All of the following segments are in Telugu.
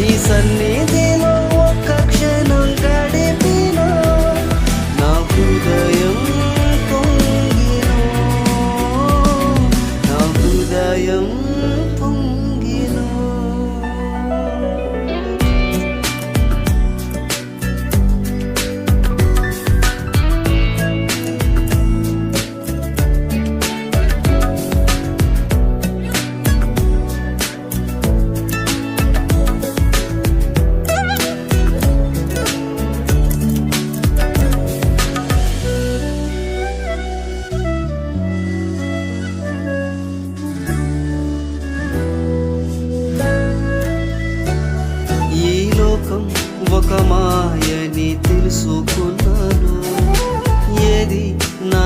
నీ సన్నిధి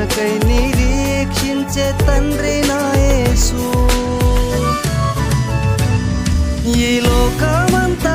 కొరకై నిరీక్షించే తండ్రి నాయసు ఈ లోకమంతా